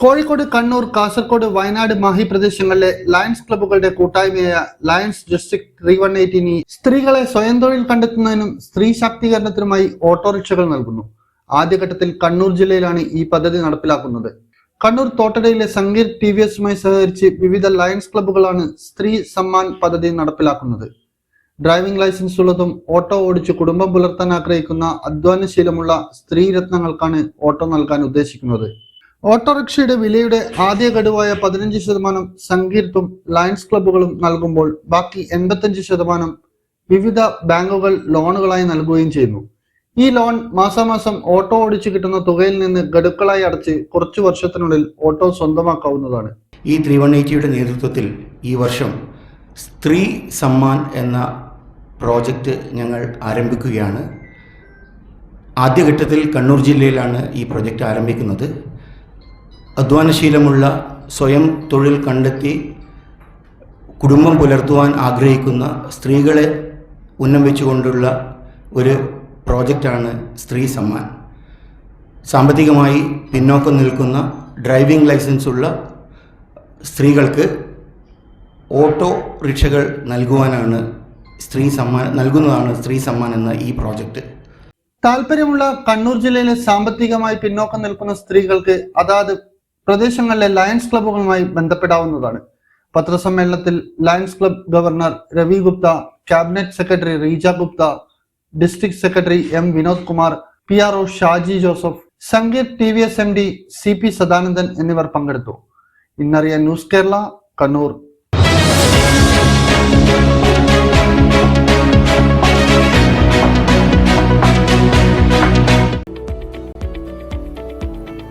കോഴിക്കോട് കണ്ണൂർ കാസർകോട് വയനാട് മാഹി പ്രദേശങ്ങളിലെ ലയൺസ് ക്ലബ്ബുകളുടെ കൂട്ടായ്മയായ lions district three one eight E സ്ത്രീകളെ സ്വയം തൊഴിൽ കണ്ടെത്തുന്നതിനും സ്ത്രീ ശാക്തീകരണത്തിനുമായി ഓട്ടോറിക്ഷകൾ നൽകുന്നു. ആദ്യഘട്ടത്തിൽ കണ്ണൂർ ജില്ലയിലാണ് ഈ പദ്ധതി നടപ്പിലാക്കുന്നത്. കണ്ണൂർ തോട്ടടയിലെ സംഗീർ ടി വി എസുമായി സഹകരിച്ച് വിവിധ ലയൺസ് ക്ലബ്ബുകളാണ് സ്ത്രീ സമ്മാൻ പദ്ധതി നടപ്പിലാക്കുന്നത്. ഡ്രൈവിംഗ് ലൈസൻസ് ഉള്ളതും ഓട്ടോ ഓടിച്ച് കുടുംബം പുലർത്താൻ ആഗ്രഹിക്കുന്ന അധ്വാനശീലമുള്ള സ്ത്രീരത്നങ്ങൾക്കാണ് ഓട്ടോ നൽകാൻ ഉദ്ദേശിക്കുന്നത്. ഓട്ടോറിക്ഷയുടെ വിലയുടെ ആദ്യ ഗഡുവായ പതിനഞ്ച് ശതമാനം സങ്കീർത്തും ലയൺസ് ക്ലബ്ബുകളും നൽകുമ്പോൾ ബാക്കി എൺപത്തഞ്ച് ശതമാനം വിവിധ ബാങ്കുകൾ ലോണുകളായി നൽകുകയും ചെയ്യുന്നു. ഈ ലോൺ മാസാമാസം ഓട്ടോ ഓടിച്ച് കിട്ടുന്ന തുകയിൽ നിന്ന് ഗഡുക്കളായി അടച്ച് കുറച്ചു വർഷത്തിനുള്ളിൽ ഓട്ടോ സ്വന്തമാക്കാവുന്നതാണ്. ഈ ത്രീ വൺ എയ്റ്റിയുടെ നേതൃത്വത്തിൽ ഈ വർഷം സ്ത്രീ സമ്മാൻ എന്ന പ്രോജക്റ്റ് ഞങ്ങൾ ആരംഭിക്കുകയാണ്. ആദ്യഘട്ടത്തിൽ കണ്ണൂർ ജില്ലയിലാണ് ഈ പ്രൊജക്റ്റ് ആരംഭിക്കുന്നത്. അധ്വാനശീലമുള്ള സ്വയം തൊഴിൽ കണ്ടെത്തി കുടുംബം പുലർത്തുവാൻ ആഗ്രഹിക്കുന്ന സ്ത്രീകളെ ഉന്നം വെച്ചുകൊണ്ടുള്ള ഒരു പ്രോജക്റ്റാണ് സ്ത്രീ സമ്മാൻ. സാമ്പത്തികമായി പിന്നോക്കം നിൽക്കുന്ന ഡ്രൈവിംഗ് ലൈസൻസ് ഉള്ള സ്ത്രീകൾക്ക് ഓട്ടോ റിക്ഷകൾ നൽകുവാനാണ് സ്ത്രീ സമ്മാൻ നൽകുന്നതാണ് സ്ത്രീ സമ്മാൻ എന്ന ഈ പ്രോജക്റ്റ്. താല്പര്യമുള്ള കണ്ണൂർ ജില്ലയിലെ സാമ്പത്തികമായി പിന്നോക്കം നിൽക്കുന്ന സ്ത്രീകൾക്ക് അതാത് പ്രദേശങ്ങളിലെ ലയൺസ് ക്ലബ്ബുകളുമായി ബന്ധപ്പെടാവുന്നതാണ്. പത്രസമ്മേളനത്തിൽ lions club governor Ravi Gupta cabinet secretary Reeja Gupta district secretary M Vinod Kumar P R O Shaji Joseph Sangeeth T V S M D C P Sadanandan എന്നിവർ പങ്കെടുത്തു. ഇന്നറിയ ന്യൂസ് കേരള കണ്ണൂർ.